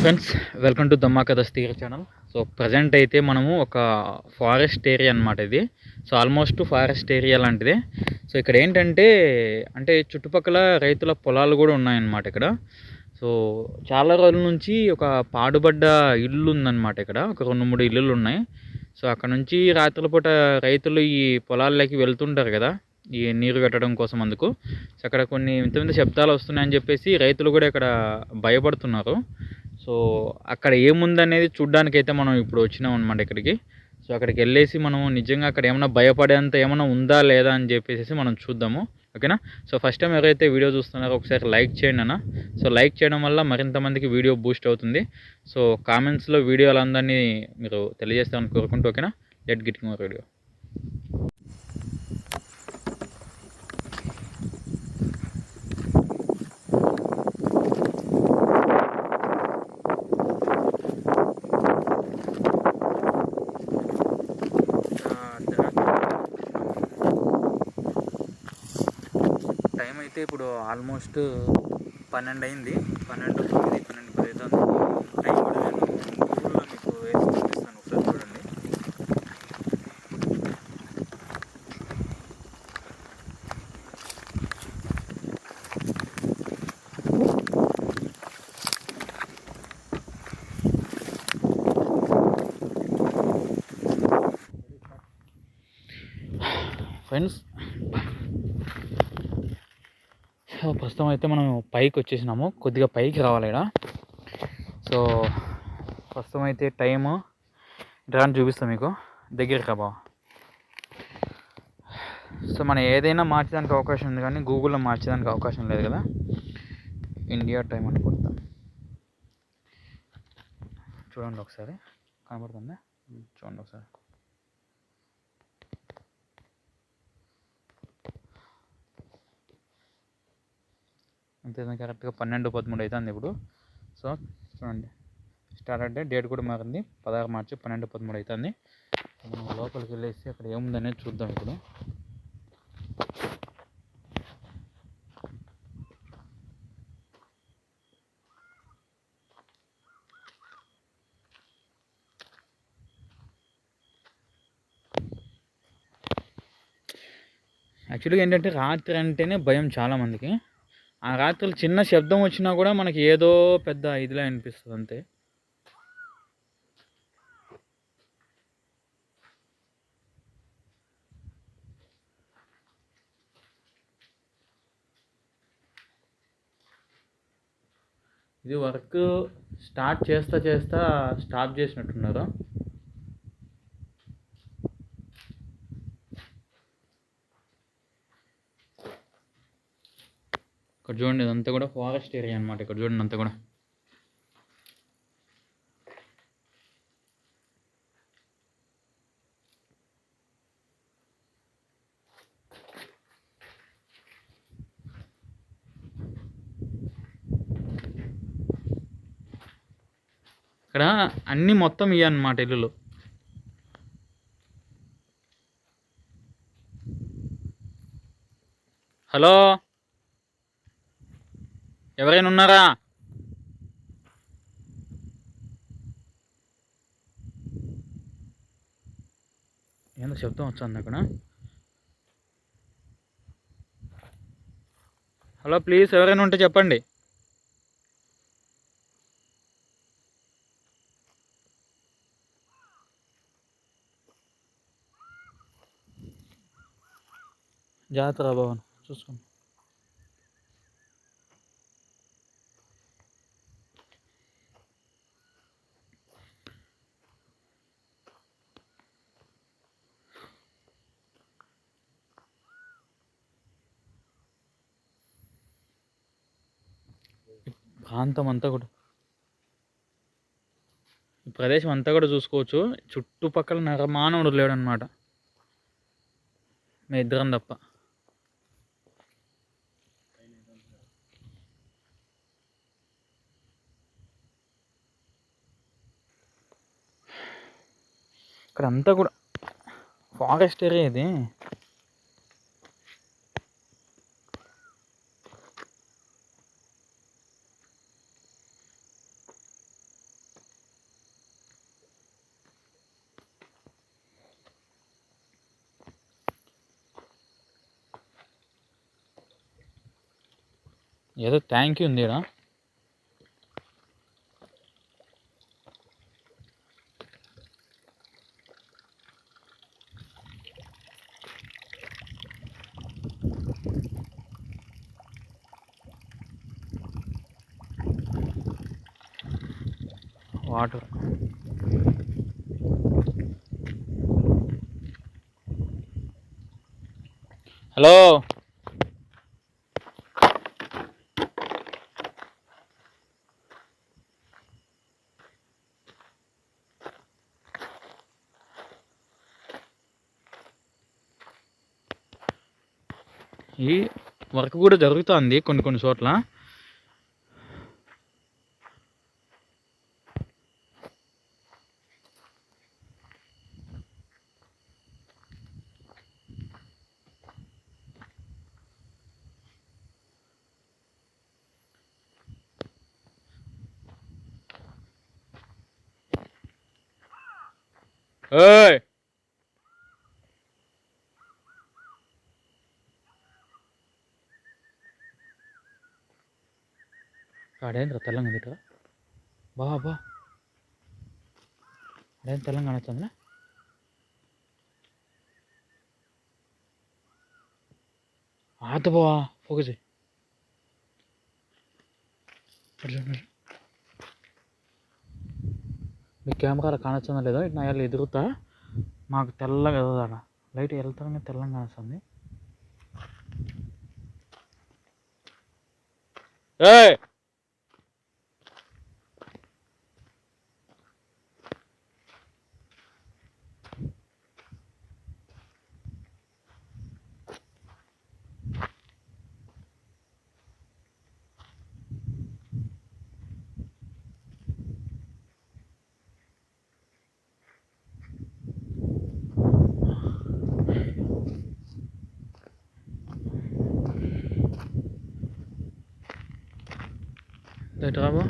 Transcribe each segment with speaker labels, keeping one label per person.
Speaker 1: Hi friends welcome to దమ్మా కథ స్థిర ఛానల్ సో ప్రజెంట్ అయితే మనము ఒక ఫారెస్ట్ ఏరియా అనమాట ఇది. సో ఆల్మోస్ట్ ఫారెస్ట్ ఏరియా లాంటిదే. సో ఇక్కడ ఏంటంటే అంటే చుట్టుపక్కల రైతుల పొలాలు కూడా ఉన్నాయన్నమాట ఇక్కడ. సో చాలా రోజుల నుంచి ఒక పాడుబడ్డ ఇల్లు ఉందన్నమాట ఇక్కడ. ఒక రెండు మూడు ఇల్లులు ఉన్నాయి. సో అక్కడ నుంచి రాత్రుల పూట రైతులు ఈ పొలాల్లోకి వెళ్తుంటారు కదా ఈ నీరు కట్టడం కోసం అందుకు. సో అక్కడ కొన్ని వింత వింత శబ్దాలు వస్తున్నాయని చెప్పేసి రైతులు కూడా ఇక్కడ భయపడుతున్నారు. సో అక్కడ ఏముందనేది చూడ్డానికి అయితే మనం ఇప్పుడు వచ్చినాం అనమాట ఇక్కడికి. సో అక్కడికి వెళ్ళేసి మనం నిజంగా అక్కడ ఏమైనా భయపడేంత ఏమైనా ఉందా లేదా అని చెప్పేసి మనం చూద్దాము. ఓకేనా? సో ఫస్ట్ టైం ఎవరైతే వీడియో చూస్తున్నారో ఒకసారి లైక్ చేయండి అన్న. సో లైక్ చేయడం వల్ల మరింత మందికి వీడియో బూస్ట్ అవుతుంది. సో కామెంట్స్లో వీడియోలందరినీ మీరు తెలియజేస్తామని కోరుకుంటూ ఓకేనా? లెట్ గిట్ వీడియో టైం అయితే ఇప్పుడు ఆల్మోస్ట్ పన్నెండు అయింది పన్నెండు తొమ్మిది పన్నెండు పది అవుతుంది టైం కూడా నేను గూగుల్లో మీకు వేసి చూపిస్తాను ఒకసారి చూడండి. ఫ్రెండ్స్ సో ప్రస్తుతం అయితే మనం పైకి వచ్చేసినాము. కొద్దిగా పైకి రావాలి ఇక్కడ సో ప్రస్తుతం అయితే టైము. డ్రాన్ చూపిస్తాం మీకు. దగ్గరికి రా బావ. సో మనం ఏదైనా మార్చడానికి అవకాశం ఉంది కానీ గూగుల్లో మార్చడానికి అవకాశం లేదు కదా. ఇండియా టైం అని కొడతాం. చూడండి ఒకసారి. కనబడుతుందా? చూడండి ఒకసారి. అంతే కరెక్ట్గా పన్నెండు పదమూడు అవుతుంది ఇప్పుడు. సో చూడండి. స్టార్ట్ అంటే డేట్ కూడా మారింది. పదహారు మార్చి పన్నెండు పదమూడు అవుతుంది మనం లోపలికి వెళ్ళేసి అక్కడ ఏముందనేది చూద్దాం ఇప్పుడు. యాక్చువల్గా ఏంటంటే రాత్రి అంటేనే భయం చాలామందికి ఆ రాత్రులు చిన్న శబ్దం వచ్చినా కూడా మనకి ఏదో పెద్ద ఇదిలా అనిపిస్తుంది అంతే. ఇది వర్క్ స్టార్ట్ చేస్తా చేస్తా స్టాప్ చేసినట్టున్నారు. ఇక్కడ చూడండి ఇదంతా కూడా ఫారెస్ట్ ఏరియా అనమాట ఇక్కడ చూడండి అంతా కూడా. ఇక్కడ అన్ని మొత్తం ఇవి అనమాట ఇల్లులు. హలో? ఎవరైనా ఉన్నారా? ఏందో శబ్దం వచ్చింది అక్కడ? హలో ప్లీజ్ ఎవరైనా ఉంటే చెప్పండి. జాతర భవన్ చూసుకోండి. ప్రాంతం అంతా కూడా. ఈ ప్రదేశం అంతా కూడా చూసుకోవచ్చు. చుట్టుపక్కల నరమానవుడు లేడనమాట మీ ఇద్దరం తప్ప. ఇక్కడ అంతా కూడా ఫారెస్ట్ ఏరియా ఇది. ఏదో థ్యాంక్ యూ ఉంది వాటర్ హలో ఈ వర్క్ కూడా జరుగుతుంది కొన్ని కొన్ని చోట్ల Hey! అడేంద్ర తెల్లంగా ఇట్రా బా బా. అదేం తెలంగాణ వచ్చిందిలే ఆత ఫోకస్ మీ కెమెరా కానొచ్చిందా లేదో? ఇటు నా ఎదురుతా. మాకు తెల్లగా ఎదుగుతాడ లైట్ వెళ్తానే తెల్లంగా కానొస్తుంది ఏ లైట్ Drama?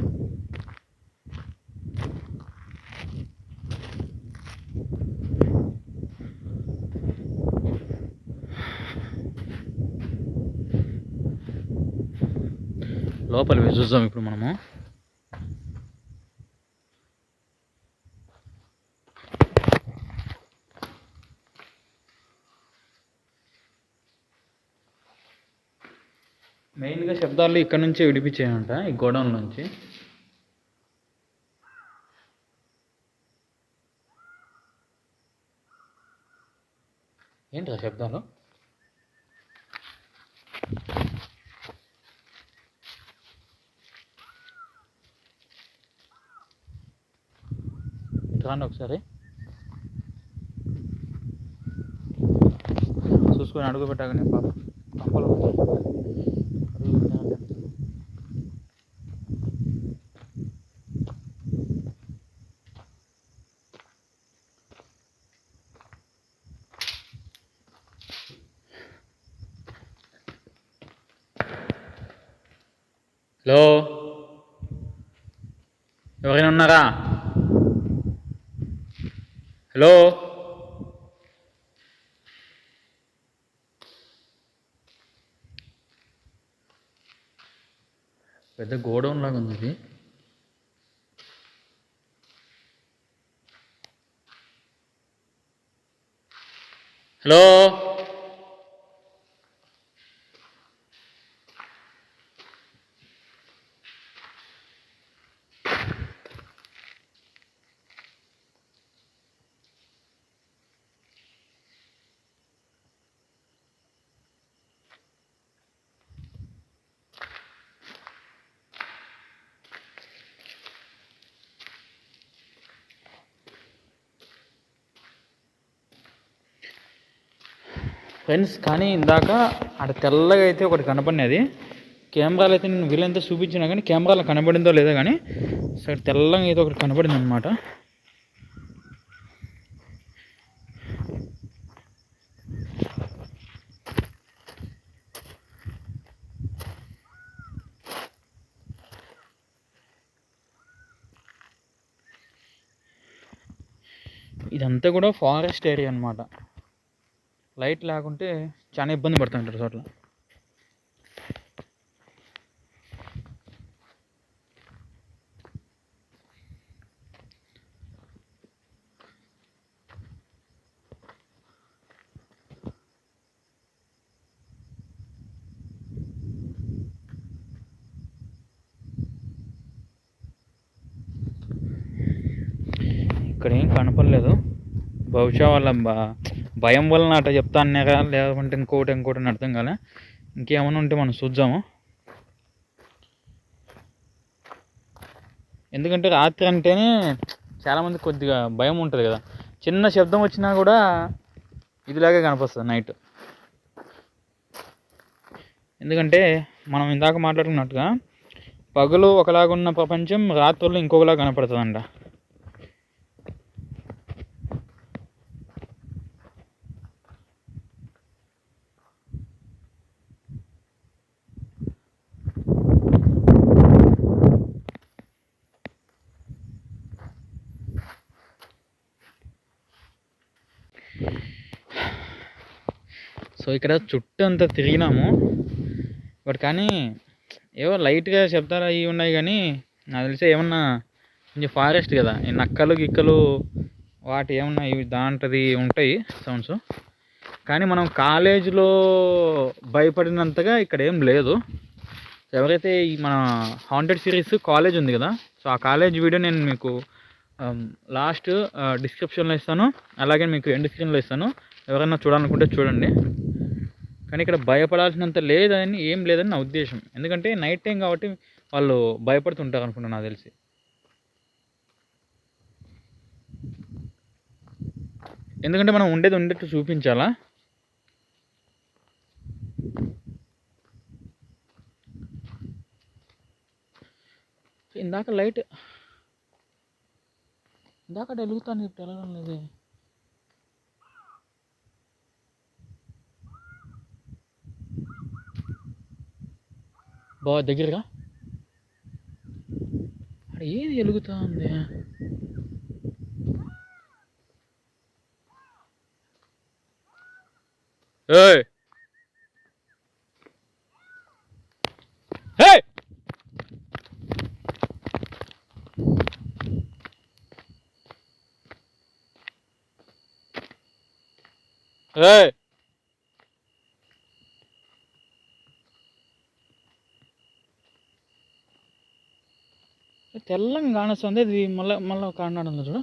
Speaker 1: లోపల పోయి చూద్దాం ఇప్పుడు మనము శబ్దాలు ఇక్కడ నుంచే విడిపించాయంట ఈ గోడౌన్ నుంచి. ఏంటి ఆ శబ్దాలు? రాను రాండి ఒకసారి. చూసుకొని అడుగు పెట్టగానే పాప హలో? ఎవరైనా ఉన్నారా? హలో? పెద్ద గోడౌన్ లాగా ఉంది ఇది. హలో? ఫ్రెండ్స్ కానీ ఇందాక అక్కడ తెల్లగా అయితే ఒకటి కనపడినది. కెమెరాలు అయితే నేను వీళ్ళంతా చూపించినా కానీ కెమెరాలో కనబడిందో లేదో కానీ సరే తెల్లగా అయితే ఒకటి కనపడింది అనమాట ఇదంతా కూడా ఫారెస్ట్ ఏరియా అనమాట లైట్ లేకుంటే చాలా ఇబ్బంది పడుతుంటారు చోట్ల. ఇక్కడ ఏం కనపడలేదు. బహుశా వాళ్ళ భయం వలన అట్లా చెప్తా అన్నారా లేదంటే ఇంకోటి ఇంకోటి అని అర్థం కాలే. ఇంకేమైనా ఉంటే మనం చూద్దాము. ఎందుకంటే రాత్రి అంటేనే చాలామంది కొద్దిగా భయం ఉంటుంది కదా. చిన్న శబ్దం వచ్చినా కూడా ఇదిలాగే కనిపిస్తుంది నైట్ ఎందుకంటే మనం ఇందాక మాట్లాడుకున్నట్టుగా పగలు ఒకలాగా ఉన్న ప్రపంచం రాత్రులు ఇంకొకలా కనపడుతుందంట. సో ఇక్కడ చుట్టూ అంతా తిరిగినాము. బట్ కానీ ఏవో లైట్గా చెప్తారా అవి ఉన్నాయి కానీ నాకు తెలిసి ఏమన్నా కొంచెం ఫారెస్ట్ కదా ఈ నక్కలు గిక్కలు వాటి ఏమన్నా ఇవి దాంట్ది ఉంటాయి సౌండ్స్ కానీ మనం కాలేజీలో భయపడినంతగా ఇక్కడ ఏం లేదు. ఎవరైతే ఈ మన హాంటెడ్ సిరీస్ కాలేజ్ ఉంది కదా సో ఆ కాలేజ్ వీడియో నేను మీకు um, లాస్ట్ డిస్క్రిప్షన్లో uh, ఇస్తాను. అలాగే మీకు ఎండ్ స్క్రీన్లో ఇస్తాను. ఎవరైనా చూడాలనుకుంటే చూడండి. కానీ ఇక్కడ భయపడాల్సినంత లేదని ఏం లేదని నా ఉద్దేశం. ఎందుకంటే నైట్ టైం కాబట్టి వాళ్ళు భయపడుతుంటారు అనుకుంటా నాకు తెలిసి. ఎందుకంటే మనం ఉండేది ఉండేట్టు చూపించాలా? ఇందాక లైట్ ఇందాక వెలుగుతాను ఇప్పుడు వెళ్ళడం లేదే. బాగా దగ్గరగా? అక్కడ ఏది వెలుగుతా ఉంది ఏయ్! ఏయ్! తెల్లంగా కానొస్తుంది ఇది మళ్ళీ మళ్ళీ కానాడు ఉంది చూడు.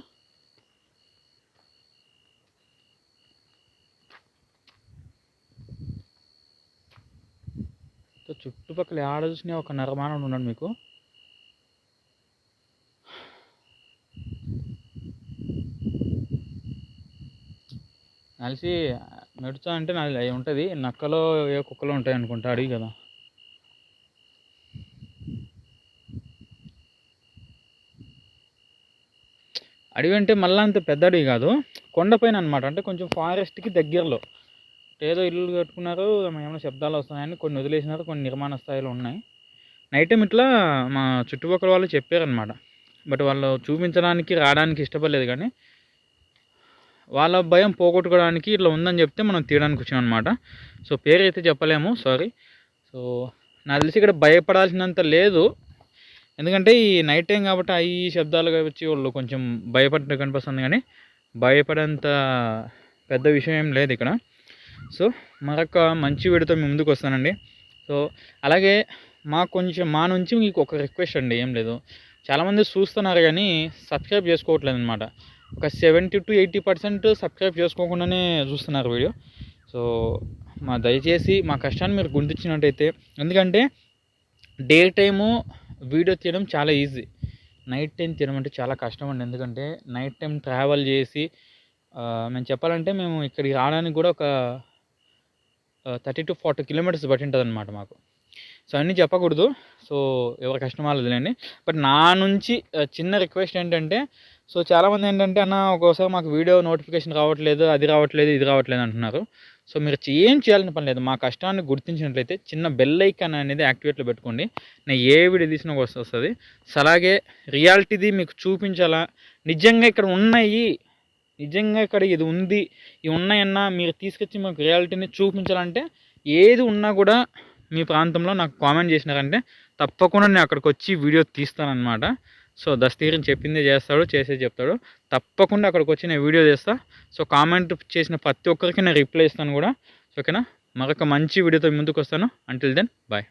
Speaker 1: చుట్టుపక్కల ఆడ చూసిన ఒక నిర్మాణం ఉన్నాడు మీకు. కలిసి మెడుచా అంటే నాది అవి ఉంటుంది. నక్కలో ఏ కుక్కలో ఉంటాయి అనుకుంటా అడిగి కదా. అడవి అంటే మళ్ళీ అంత పెద్ద అడవి కాదు. కొండపైన అనమాట అంటే కొంచెం ఫారెస్ట్కి దగ్గరలో. ఏదో ఇల్లు కట్టుకున్నారు ఏమైనా శబ్దాలు వస్తున్నాయని కొన్ని వదిలేసినారు కొన్ని నిర్మాణ స్థాయిలో ఉన్నాయి. నైట్ టైం ఇట్లా మా చుట్టుపక్కల వాళ్ళు చెప్పారనమాట బట్ వాళ్ళు చూపించడానికి రావడానికి ఇష్టపడలేదు కానీ వాళ్ళ భయం పోగొట్టుకోవడానికి ఇట్లా ఉందని చెప్తే మనం తీయడానికి వచ్చాం అనమాట సో పేరు అయితే చెప్పలేము సారీ సో నాకు తెలిసి ఇక్కడ భయపడాల్సినంత లేదు. ఎందుకంటే ఈ నైట్ టైం కాబట్టి అవి శబ్దాలుగా శబ్దాలు వచ్చి వాళ్ళు కొంచెం భయపడ్డ కనిపిస్తుంది కానీ భయపడేంత పెద్ద విషయం ఏం లేదు ఇక్కడ. సో మరొక మంచి వీడితో మీ ముందుకు వస్తానండి. సో అలాగే మా కొంచెం మా నుంచి మీకు ఒక రిక్వెస్ట్ అండి ఏం లేదు. చాలామంది చూస్తున్నారు కానీ సబ్స్క్రైబ్ చేసుకోవట్లేదు అనమాట ఒక seventy to eighty percent subscribe చేసుకోకుండానే చూస్తున్నారు వీడియో. సో మా దయచేసి మా కష్టాన్ని మీరు గుర్తించినట్టయితే ఎందుకంటే డే టైము వీడియో తీయడం చాలా ఈజీ. నైట్ టైం తీయడం అంటే చాలా కష్టం అండి. ఎందుకంటే నైట్ టైం ట్రావెల్ చేసి మేము చెప్పాలంటే మేము ఇక్కడికి రావడానికి కూడా ఒక థర్టీ టు ఫార్టీ కిలోమీటర్స్ బట్టి ఉంటుంది అనమాట మాకు. సో అన్నీ చెప్పకూడదు. సో ఎవరి కష్టం వాళ్ళదిలేండి బట్ నా నుంచి చిన్న రిక్వెస్ట్ ఏంటంటే సో చాలామంది ఏంటంటే అన్న ఒక్కోసారి మాకు వీడియో నోటిఫికేషన్ రావట్లేదు అది రావట్లేదు ఇది రావట్లేదు అంటున్నారు. సో మీరు ఏం చేయాలని పని లేదు. మా కష్టాన్ని గుర్తించినట్లయితే చిన్న బెల్ ఐకాన్ అనేది యాక్టివేట్లో పెట్టుకోండి. నేను ఏ వీడియో తీసినా వస్తుంది. సో అలాగే రియాలిటీది మీకు చూపించాలా? నిజంగా ఇక్కడ ఉన్నాయి. నిజంగా ఇక్కడ ఇది ఉంది. ఇవి ఉన్నాయన్నా మీరు తీసుకొచ్చి మాకు రియాలిటీని చూపించాలంటే ఏది ఉన్నా కూడా మీ ప్రాంతంలో నాకు కామెంట్ చేసినారంటే తప్పకుండా నేను అక్కడికి వచ్చి వీడియో తీస్తానన్నమాట. సో దస్తీరిని చెప్పిందే చేస్తాడు చేసే చెప్తాడు. తప్పకుండా అక్కడికి వచ్చి నేను వీడియో చేస్తా. సో కామెంట్ చేసిన ప్రతి ఒక్కరికి నేను రిప్లై ఇస్తాను కూడా. ఓకేనా? మరొక మంచి వీడియోతో ముందుకు వస్తాను. Until then bye